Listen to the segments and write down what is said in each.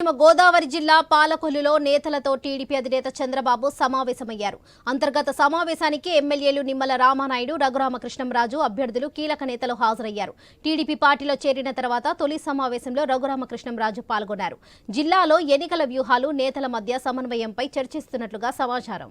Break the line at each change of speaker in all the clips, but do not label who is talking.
పశ్చిమ గోదావరి జిల్లా పాలకొల్లులో నేతలతో టీడీపీ అధినేత చంద్రబాబు సమావేశమయ్యారు. అంతర్గత సమావేశానికి ఎమ్మెల్యేలు నిమ్మల రామానాయుడు రఘురామకృష్ణంరాజు అభ్యర్థులు కీలక నేతలు హాజరయ్యారు. టీడీపీ పార్టీలో చేరిన తర్వాత తొలి సమావేశంలో రఘురామకృష్ణంరాజు పాల్గొన్నారు. జిల్లాలో ఎన్నికల వ్యూహాలు నేతల మధ్య సమన్వయంపై చర్చిస్తున్నట్లుగా సమాచారం.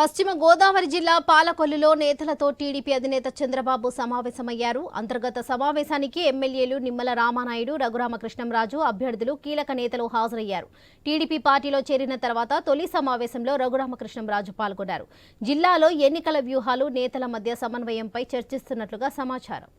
Paschima Godavari జిల్లా పాలకొల్లులో నేతలతో టీడీపీ అధినేత చంద్రబాబు సమావేశమయ్యారు. అంతర్గత సమావేశానికి ఎమ్మెల్యేలు నిమ్మల రామానాయుడు రఘురామకృష్ణంరాజు అభ్యర్థులు కీలక నేతలు హాజరయ్యారు. టీడీపీ పార్టీలో చేరిన తర్వాత తొలి సమావేశంలో రఘురామకృష్ణంరాజు పాల్గొన్నారు. జిల్లాలో ఎన్నికల వ్యూహాలు నేతల మధ్య సమన్వయంపై చర్చిస్తున్నట్లుగా సమాచారం.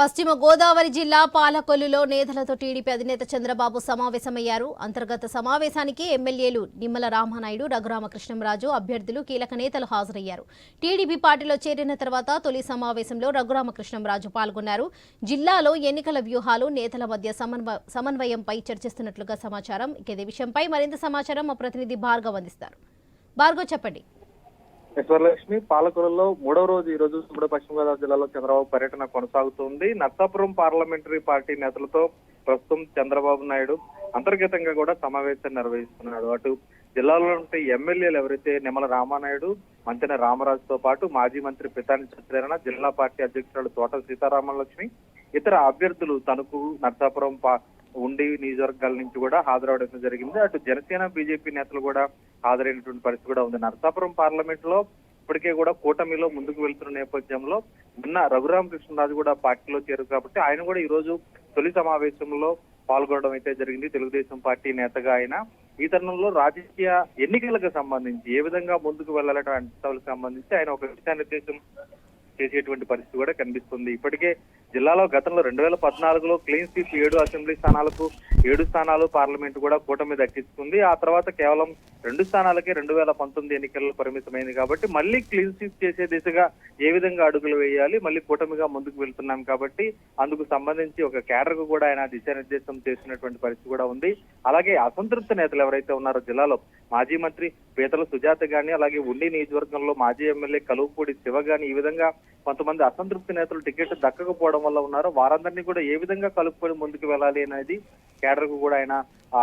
పశ్చిమ గోదావరి జిల్లా పాలకొల్లులో నేతలతో టీడీపీ అధినేత చంద్రబాబు సమావేశమయ్యారు. అంతర్గత సమావేశానికి ఎమ్మెల్యేలు నిమ్మల రామానాయుడు రఘురామకృష్ణంరాజు అభ్యర్థులు కీలక నేతలు హాజరయ్యారు. టీడీపీ పార్టీలో చేరిన తర్వాత తొలి సమావేశంలో రఘురామకృష్ణంరాజు పాల్గొన్నారు. జిల్లాలో ఎన్నికల వ్యూహాలు నేతల మధ్య సమన్వ- సమన్వయంపై చర్చిస్తున్నట్లుగా సమాచారం. ఇక విషయంపై మరింత సమాచారం మా ప్రతినిధి భార్గవ్ అందిస్తారు. భార్గవ్ చెప్పండి.
విశ్వరలక్ష్మి పాలకులలో మూడవ రోజు ఈ రోజు ఉమ్మడి పశ్చిమ గోదావరి జిల్లాలో చంద్రబాబు పర్యటన కొనసాగుతుంది. నర్సాపురం పార్లమెంటరీ పార్టీ నేతలతో ప్రస్తుతం చంద్రబాబు నాయుడు అంతర్గతంగా కూడా సమావేశం నిర్వహిస్తున్నాడు. అటు జిల్లాలో ఉంటే ఎమ్మెల్యేలు ఎవరైతే నిమ్మల రామానాయుడు మంతెన రామరాజుతో పాటు మాజీ మంత్రి పితాని సత్యనారాయణ జిల్లా పార్టీ అధ్యక్షురాలు తోట సీతారామలక్ష్మి ఇతర అభ్యర్థులు తణుకు నర్సాపురం ఉండి నియోజకవర్గాల నుంచి కూడా హాజరవడం జరిగింది. అటు జనసేన బీజేపీ నేతలు కూడా హాజరైనటువంటి పరిస్థితి కూడా ఉంది. నరసాపురం పార్లమెంట్లో ఇప్పటికే కూడా కూటమిలో ముందుకు వెళ్తున్న నేపథ్యంలో నిన్న రఘురామకృష్ణరాజు కూడా పార్టీలో చేరు కాబట్టి ఆయన కూడా ఈ రోజు తొలి సమావేశంలో పాల్గొనడం అయితే జరిగింది. తెలుగుదేశం పార్టీ నేతగా ఆయన. ఈ తరుణంలో రాజకీయ ఎన్నికలకు సంబంధించి ఏ విధంగా ముందుకు వెళ్ళాలనే అంశాలకు సంబంధించి ఆయన ఒక దిశానిర్దేశం చేసేటువంటి పరిస్థితి కూడా కనిపిస్తుంది. ఇప్పటికే జిల్లాలో గతంలో రెండు వేల పద్నాలుగులో క్లీన్ స్వీప్ ఏడు అసెంబ్లీ స్థానాలకు ఏడు స్థానాలు పార్లమెంట్ కూడా కూటమి దక్కించుకుంది. ఆ తర్వాత కేవలం రెండు స్థానాలకే రెండు వేల పంతొమ్మిది ఎన్నికల్లో పరిమితమైంది కాబట్టి మళ్ళీ క్లీన్ స్వీప్ చేసే దిశగా ఏ విధంగా అడుగులు వేయాలి మళ్ళీ కూటమిగా ముందుకు వెళ్తున్నాం కాబట్టి అందుకు సంబంధించి ఒక కేడర్కు కూడా ఆయన దిశానిర్దేశం చేసినటువంటి పరిస్థితి కూడా ఉంది. అలాగే అసంతృప్త నేతలు ఎవరైతే ఉన్నారో జిల్లాలో మాజీ మంత్రి పీతల సుజాత గాని అలాగే ఉండి నియోజకవర్గంలో మాజీ ఎమ్మెల్యే కలువుపూడి శివ గాని ఈ విధంగా కొంతమంది అసంతృప్తి నేతలు టికెట్ దక్కకపోవడం వల్ల ఉన్నారు. వారందరినీ కూడా ఏ విధంగా కలుపుకొని ముందుకు వెళ్ళాలి అనేది కేడర్కు కూడా ఆయన ఆ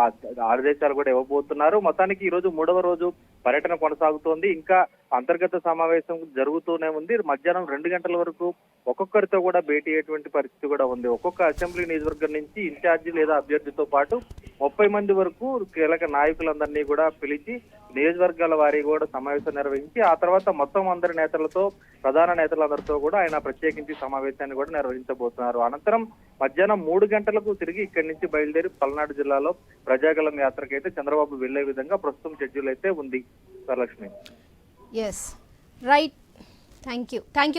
ఆదేశాలు కూడా ఇవ్వబోతున్నారు. మొత్తానికి ఈ రోజు మూడవ రోజు పర్యటన కొనసాగుతోంది. ఇంకా అంతర్గత సమావేశం జరుగుతూనే ఉంది. మధ్యాహ్నం రెండు గంటల వరకు ఒక్కొక్కరితో కూడా భేటీ అయ్యేటువంటి పరిస్థితి కూడా ఉంది. ఒక్కొక్క అసెంబ్లీ నియోజకవర్గం నుంచి ఇన్ఛార్జి లేదా అభ్యర్థితో పాటు ముప్పై మంది వరకు కీలక నాయకులందరినీ కూడా పిలిచి నియోజకవర్గాల వారి కూడా సమావేశం నిర్వహించి ఆ తర్వాత మొత్తం అందరి నేతలతో ప్రధాన నేతలందరితో కూడా ఆయన ప్రత్యేకించి సమావేశాన్ని కూడా నిర్వహించబోతున్నారు. అనంతరం మధ్యాహ్నం మూడు గంటలకు తిరిగి ఇక్కడి నుంచి బయలుదేరి పల్నాడు జిల్లాలో ప్రజాగలం యాత్రకైతే చంద్రబాబు వెళ్ళే విధంగా ప్రస్తుతం షెడ్యూల్ అయితే ఉంది. Varalakshmi
Yes, right. Thank you. Thank you.